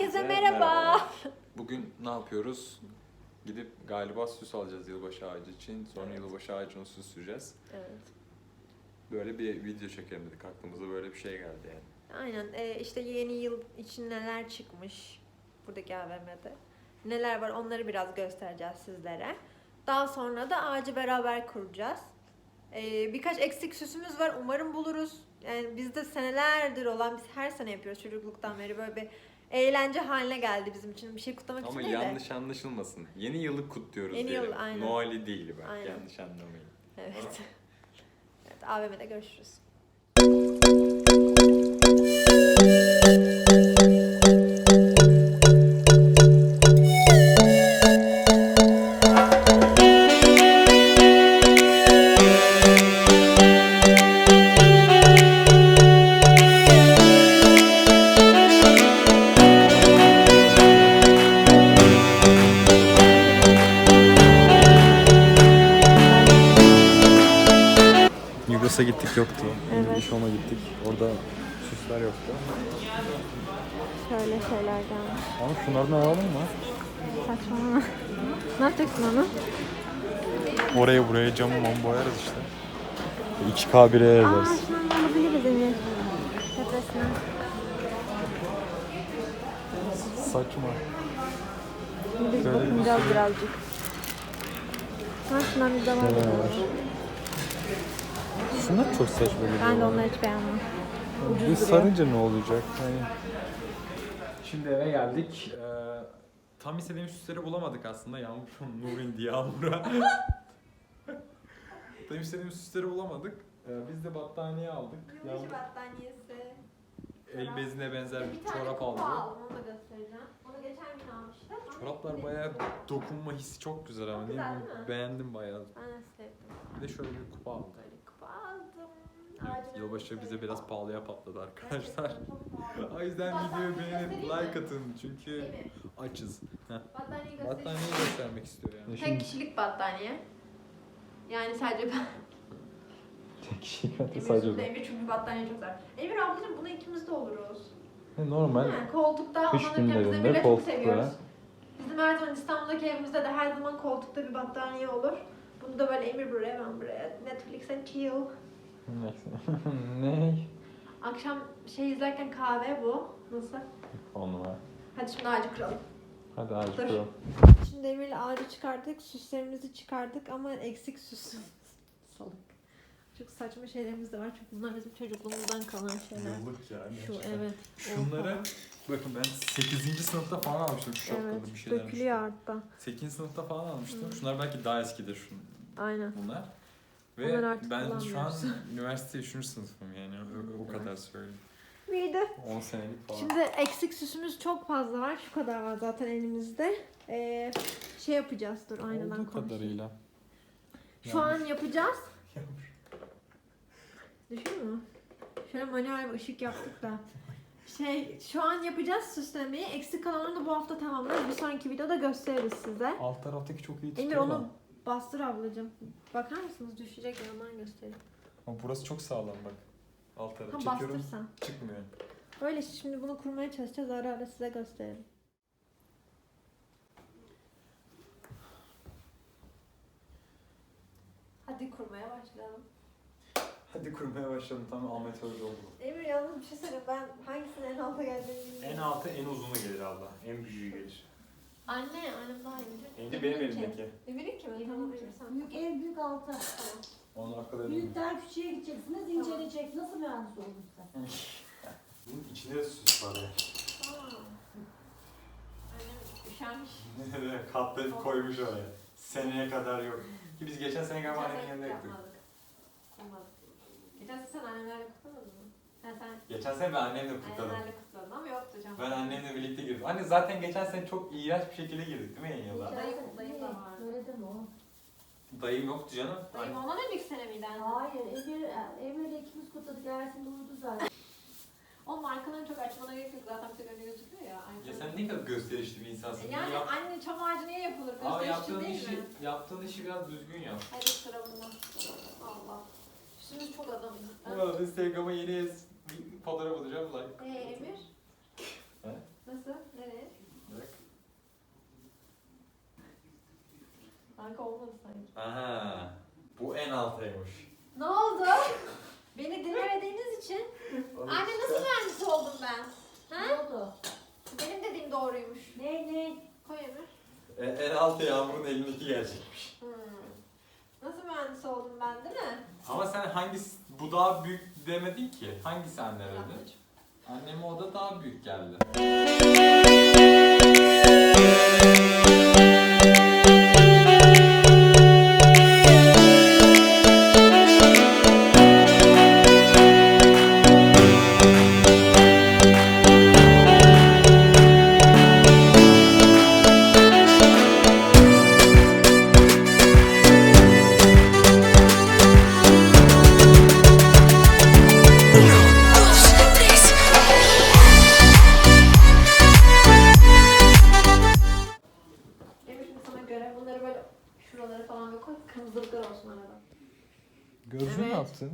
Herkese merhaba. Bugün ne yapıyoruz? Gidip galiba süs alacağız yılbaşı ağacı için. Sonra yılbaşı ağacını süsleyeceğiz. Evet. Böyle bir video çekelim dedik. Aklımıza böyle bir şey geldi yani. Aynen ee, işte yeni yıl için neler çıkmış buradaki AVM'de. Neler var onları biraz göstereceğiz sizlere. Daha sonra da ağacı beraber kuracağız. Ee, birkaç eksik süsümüz var umarım buluruz. Yani bizde senelerdir olan biz her sene yapıyoruz çocukluktan beri böyle bir eğlence haline geldi bizim için. Bir şey kutlamak Ama için değil de. yanlış anlaşılmasın. Yeni yılı kutluyoruz Yeni yıl, diyelim. aynen. Noel'i değil bak. Aynen. Yanlış anlamayın. Evet. evet AVM'de görüşürüz. Migros'a gittik yoktu. Evet. Home'a gittik. Orada süsler yoktu. Şöyle şeyler gelmiş. Ama şunlardan alalım mı? Saçmalama. ne yapacaksın onu? Oraya buraya camı mum boyarız işte. 2K 1'e Aa şundan alabiliriz Emir. Tepesine. Saçma. Biz bir bakınacağız sürü- birazcık. Ha şundan bir devam edelim. Şunlar çok saçma geliyor. Ben de onları hiç beğenmem. Bir sarınca ne olacak? Hani... Şimdi eve geldik. Ee, tam istediğimiz süsleri bulamadık aslında. Yağmur nur indi yağmura. tam istediğimiz süsleri bulamadık. Ee, biz de battaniye aldık. Yağmur battaniyesi. el bezine benzer bir çorap aldı. aldım onu da göstereceğim. Onu geçen gün almıştım. ama Çoraplar bayağı dokunma hissi çok güzel ama. Çok değil güzel mi? değil mi? Beğendim bayağı. Ben de sevdim. Bir de şöyle bir kupa aldık. Evet, yılbaşı bize biraz pahalıya patladı arkadaşlar. O yüzden videoyu beğenip like atın çünkü açız. Heh. Battaniye göstereyim. Battaniyeyi göstermek istiyor yani. Tek kişilik battaniye. Yani sadece ben. Tek kişi Emir üstünde Emir çünkü battaniye çok sever. Emir ablacığım buna ikimiz de oluruz. Normal. Yani koltukta Kış uzanırken biz günlerinde Emir'le çok koltukta. Bizim her zaman İstanbul'daki evimizde de her zaman koltukta bir battaniye olur. Bunu da böyle Emir buraya ben buraya. Netflix and chill. ne? Akşam şey izlerken kahve bu. Nasıl? On numara. Hadi şimdi ağacı kuralım. Hadi ağacı Dur. kuralım. Şimdi Emir'le ağacı çıkardık. Süslerimizi çıkardık ama eksik süs. Salık. Çok saçma şeylerimiz de var çünkü bunlar bizim çocukluğumuzdan kalan şeyler. Yıllık yani. Şu evet. Şunları Oha. bakın ben 8. sınıfta falan almıştım şu şapkalı Evet, bir şeyler. dökülüyor artta. 8. sınıfta falan almıştım. Şunlar belki daha eskidir şun, Aynen. bunlar. Ve artık ben şu an üniversite 3. sınıfım yani o, o kadar söyleyeyim. Miydi? 10 senelik falan. Şimdi eksik süsümüz çok fazla var. Şu kadar var zaten elimizde. Ee, şey yapacağız. Dur aynadan Olduğu konuşayım. kadarıyla. Şu an yapacağız. Düşün mü? Şöyle manuel bir ışık yaptık da. Şey, şu an yapacağız süslemeyi. Eksik kalanını da bu hafta tamamlarız. Bir sonraki videoda gösteririz size. Alt taraftaki çok iyi tutuyor Emir da. Bastır ablacığım. Bakar mısınız? Düşecek yandan göstereyim. Ama burası çok sağlam bak. Alt tarafı Tam çekiyorum bastırsan. çıkmıyor. Öyle işte şimdi bunu kurmaya çalışacağız. Ara ara size gösteririm. Hadi kurmaya başlayalım. Hadi kurmaya başladım tam amatör oldu. Emir yalnız bir şey söyleyeyim. Ben hangisinin en alta geldiğini bilmiyorum. En altı en uzunu gelir abla. En büyüğü. Anne, annem daha iyi. En benim elimdeki. Emir'in ki mi? Tamam Emir sen. Büyük ev büyük altı. Onun arkada Büyükten küçüğe gideceksiniz, inceleyeceksiniz. Nasıl mühendis oldun sen? Bunun içinde de süs var ya. Aa. Annem üşenmiş. Katlayıp koymuş oraya. Seneye kadar yok. Ki biz geçen sene galiba annemin yanında yaptık. yapmadık. Olmadı. Geçen sene sen annemlerle kutlamadın mı? Ha, sen Geçen sene ben annemle kutladım. annemlerle kutladın ama yoktu canım. Ben annemle birlikte girdim. Anne zaten geçen sene çok iğrenç bir şekilde girdik değil mi yeni yıla? Dayım- dayım da var. Öyle deme o. Dayım yoktu canım. Dayım ondan önceki sene miydi anne? Hayır, Emir, Emir'le ikimiz kutladık. Ersin de uyudu zaten. Oğlum arkadan çok açmana gerek yok. Zaten bir tek önce gözüküyor ya. Ya sen ne kadar gösterişli bir insansın. Yani Yap- anne çam ağacı niye yapılır? Ama Gösteriş için yaptığın değil işi, mi? yaptığın işi biraz düzgün yap. Hadi sıra bunda. Allah. Üstümüz çok adamız. Ulan Instagram'a yeni es- bir fotoğraf alacağım like. Ee, Emir? He? Nasıl? Nereye? Bırak. Kanka olmadı sanki. Aha. Bu en alttaymış. Ne oldu? Beni dinlemediğiniz için. Anne nasıl mühendis oldum ben? Ha? Ne oldu? Benim dediğim doğruymuş. Ne ne? Koy Emir. E, en altta Yağmur'un elindeki gelecekmiş. Hmm. Nasıl mühendis oldum ben değil mi? Ama sen hangi s- budağa büyük demedin ki. Hangisi anne dedi? Anneme o da daha büyük geldi. Şuralara falan bir koy. Kırmızılıklar olsun arada. Gözlüğü Evet. ne yaptın?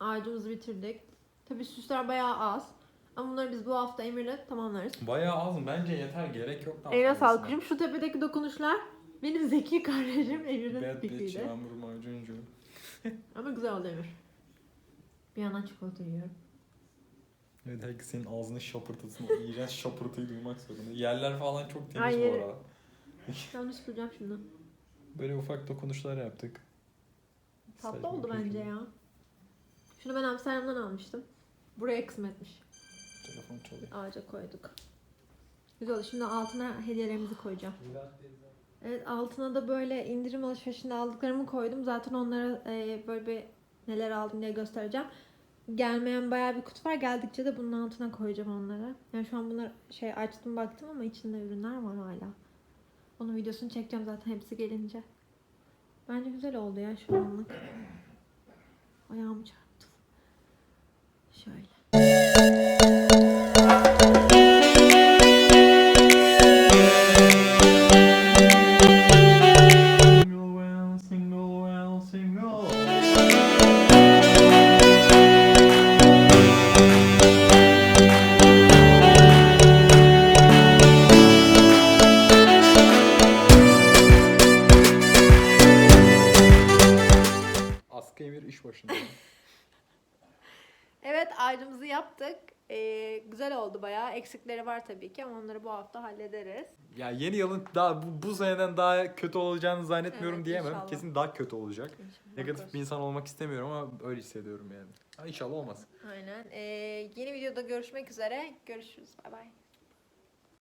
Ağacımızı bitirdik. Tabii süsler bayağı az. Ama bunları biz bu hafta Emir'le tamamlarız. Bayağı az? Bence yeter. Gerek yok. daha Eline fazlasına. sağlık. Şu tepedeki dokunuşlar benim zeki kardeşim Emir'in Bad bitch fikriydi. Yağmur macuncu. Ama güzel oldu Emir. Bir yandan çikolata yiyorum. Evet herkes senin ağzının şapırtısını, o iğrenç şapırtıyı duymak zorunda. Yerler falan çok temiz Hayır. bu arada. Yanlış süpüreceğim şimdi. Böyle ufak dokunuşlar yaptık. Tatlı Saçma oldu bence ya. Şunu ben Amsterdam'dan almıştım. Buraya kısmetmiş. Telefon çalıyor. Ağaca koyduk. Güzel oldu. Şimdi altına hediyelerimizi koyacağım. Evet altına da böyle indirim alışverişinde aldıklarımı koydum. Zaten onlara e, böyle bir neler aldım diye göstereceğim. Gelmeyen bayağı bir kutu var. Geldikçe de bunun altına koyacağım onları. Yani şu an bunlar şey açtım baktım ama içinde ürünler var hala. Onun videosunu çekeceğim zaten hepsi gelince. Bence güzel oldu ya şu anlık. Ayağımı çarptım. Şöyle. Yaptık. Ee, güzel oldu bayağı. Eksikleri var tabii ki ama onları bu hafta hallederiz. ya yeni yılın daha bu, bu seneden daha kötü olacağını zannetmiyorum Evet, diyemem. inşallah. Kesin daha kötü olacak. İnşallah. Negatif bir insan olmak istemiyorum ama öyle hissediyorum yani. Ha, İnşallah olmaz. Aynen. Ee, yeni videoda görüşmek üzere. Görüşürüz. Bay bay.